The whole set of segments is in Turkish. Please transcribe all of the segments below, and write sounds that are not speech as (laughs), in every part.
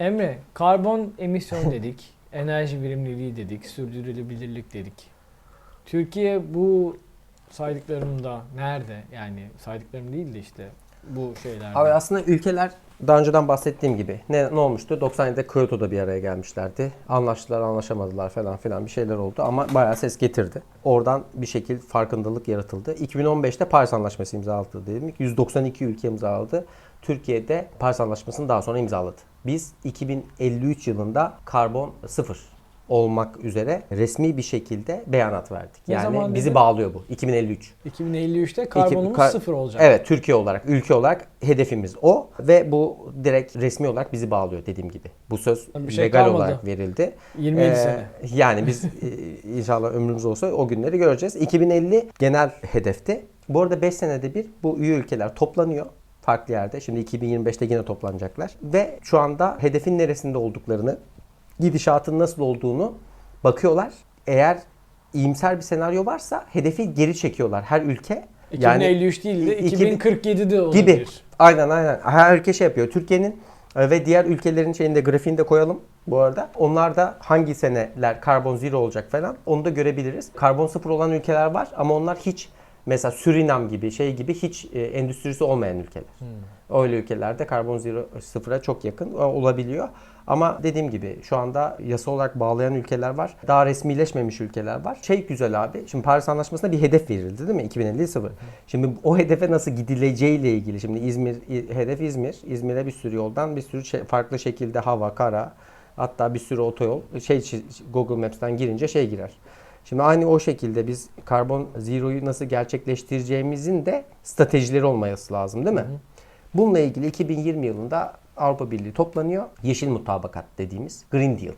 Emre, karbon emisyon dedik, (laughs) enerji verimliliği dedik, sürdürülebilirlik dedik. Türkiye bu saydıklarımda nerede? Yani saydıklarım değil de işte bu şeylerde. Abi aslında ülkeler daha önceden bahsettiğim gibi ne, ne olmuştu? 97'de Kyoto'da bir araya gelmişlerdi. Anlaştılar, anlaşamadılar falan filan bir şeyler oldu ama bayağı ses getirdi. Oradan bir şekil farkındalık yaratıldı. 2015'te Paris Anlaşması imzalandı dedik. 192 ülke imzaladı. Türkiye'de Paris Anlaşması'nı daha sonra imzaladı. Biz 2053 yılında karbon sıfır olmak üzere resmi bir şekilde beyanat verdik. Ne zaman Yani bizi bağlıyor bu. 2053. 2053'te karbonumuz kar- sıfır olacak. Evet Türkiye olarak, ülke olarak hedefimiz o ve bu direkt resmi olarak bizi bağlıyor dediğim gibi. Bu söz Bir şey legal kalmadı. olarak verildi. 27 Ee, sene. Yani biz e, inşallah ömrümüz olsa o günleri göreceğiz. 2050 genel hedefti. Bu arada 5 senede bir bu üye ülkeler toplanıyor farklı yerde. Şimdi 2025'te yine toplanacaklar. Ve şu anda hedefin neresinde olduklarını, gidişatın nasıl olduğunu bakıyorlar. Eğer iyimser bir senaryo varsa hedefi geri çekiyorlar her ülke. 2053 değil de 2000 2047'de olabilir. gibi. Aynen aynen. Her ülke şey yapıyor. Türkiye'nin e, ve diğer ülkelerin şeyinde grafiğini de koyalım bu arada. Onlar da hangi seneler karbon zero olacak falan onu da görebiliriz. Karbon sıfır olan ülkeler var ama onlar hiç mesela Surinam gibi şey gibi hiç e, endüstrisi olmayan ülkeler. Öyle ülkelerde karbon zero sıfıra çok yakın e, olabiliyor. Ama dediğim gibi şu anda yasa olarak bağlayan ülkeler var. Daha resmileşmemiş ülkeler var. Şey güzel abi. Şimdi Paris Anlaşması'nda bir hedef verildi değil mi? 2050 sıfır. Şimdi o hedefe nasıl gidileceğiyle ilgili. Şimdi İzmir hedef İzmir. İzmir'e bir sürü yoldan bir sürü şey- farklı şekilde hava, kara hatta bir sürü otoyol şey Google Maps'ten girince şey girer. Şimdi aynı o şekilde biz karbon zero'yu nasıl gerçekleştireceğimizin de stratejileri olması lazım değil mi? Bununla ilgili 2020 yılında Avrupa Birliği toplanıyor. Yeşil mutabakat dediğimiz Green Deal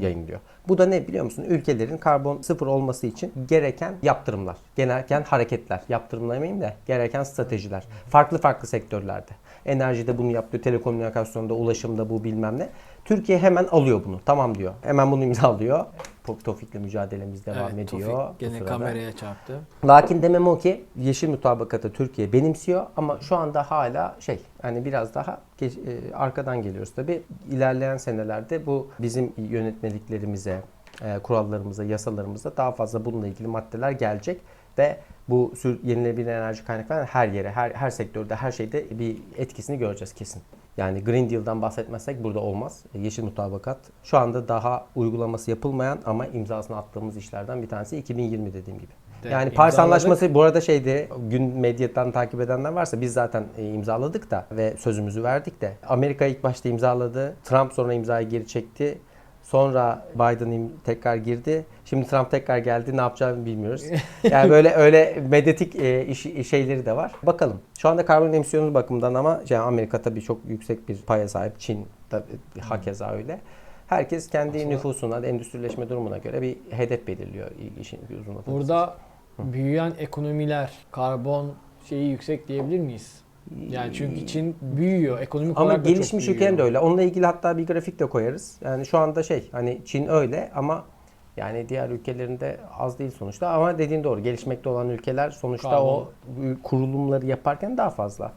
yayınlıyor. Bu da ne biliyor musun? Ülkelerin karbon sıfır olması için gereken yaptırımlar, gereken hareketler, yaptırımlamayayım da gereken stratejiler. Farklı farklı sektörlerde. Enerjide bunu yapıyor, telekomünikasyonda, ulaşımda bu bilmem ne. Türkiye hemen alıyor bunu. Tamam diyor. Hemen bunu imzalıyor. Tofik'le mücadelemiz devam Evet, ediyor. Tofik gene kameraya çarptı. Lakin demem o ki yeşil mutabakatı Türkiye benimsiyor ama şu anda hala şey hani biraz daha geç- e, arkadan geliyoruz tabi. İlerleyen senelerde bu bizim yönetmeliklerimize, e, kurallarımıza, yasalarımıza daha fazla bununla ilgili maddeler gelecek ve bu yenilenebilir enerji kaynakları her yere, her her sektörde, her şeyde bir etkisini göreceğiz kesin. Yani Green Deal'dan bahsetmezsek burada olmaz. E, Yeşil mutabakat şu anda daha uygulaması yapılmayan ama imzasını attığımız işlerden bir tanesi 2020 dediğim gibi. De, Yani Paris imzaladık. Anlaşması bu arada şeydi gün medyadan takip edenler varsa biz zaten e, imzaladık da ve sözümüzü verdik de Amerika ilk başta imzaladı. Trump sonra imzayı geri çekti. Sonra Biden tekrar girdi. Şimdi Trump tekrar geldi. Ne yapacağını bilmiyoruz. Yani böyle öyle medyatik e, iş, şeyleri de var. Bakalım. Şu anda karbon emisyonu bakımından ama yani Amerika tabii çok yüksek bir paya sahip. Çin tabii hakeza öyle. Herkes kendi Aslında- nüfusuna, endüstrileşme durumuna göre bir hedef belirliyor işin uzun. Burada büyüyen ekonomiler karbon şeyi yüksek diyebilir miyiz? Yani çünkü Çin büyüyor ekonomik Ama olarak da çok gelişmiş büyüyor. ülkelerin de öyle. Onunla ilgili hatta bir grafik de koyarız. Yani şu anda şey hani Çin öyle ama yani diğer ülkelerinde az değil sonuçta. Ama dediğin doğru. Gelişmekte olan ülkeler sonuçta o kurulumları yaparken daha fazla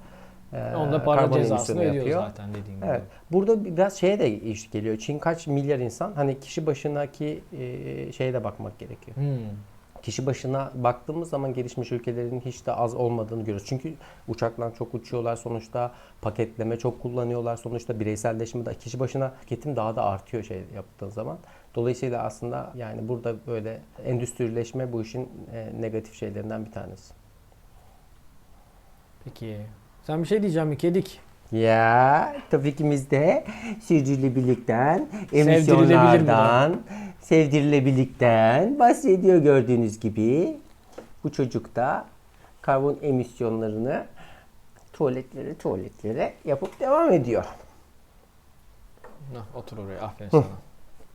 e, Onda para karbon cezasını emisyonu ödüyor zaten dediğin gibi. Evet. Burada biraz şeye de iş geliyor. Çin kaç milyar insan? Hani kişi başınaki e, şeye de bakmak gerekiyor. Hmm. Kişi başına baktığımız zaman gelişmiş ülkelerin hiç de az olmadığını görüyoruz. Çünkü uçaklar çok uçuyorlar sonuçta, paketleme çok kullanıyorlar sonuçta, bireyselleşme de kişi başına tüketim daha da artıyor şey yaptığın zaman. Dolayısıyla aslında yani burada böyle endüstrileşme bu işin e, negatif şeylerinden bir tanesi. Peki. Sen bir şey diyeceğim mi kedik? Ya topikimizde sürdürülebilirlikten, Sevdirilebilir mi emisyonlardan, sevdirilebilirlikten bahsediyor gördüğünüz gibi. Bu çocuk da karbon emisyonlarını tuvaletlere tuvaletlere yapıp devam ediyor. Otur oraya aferin sana.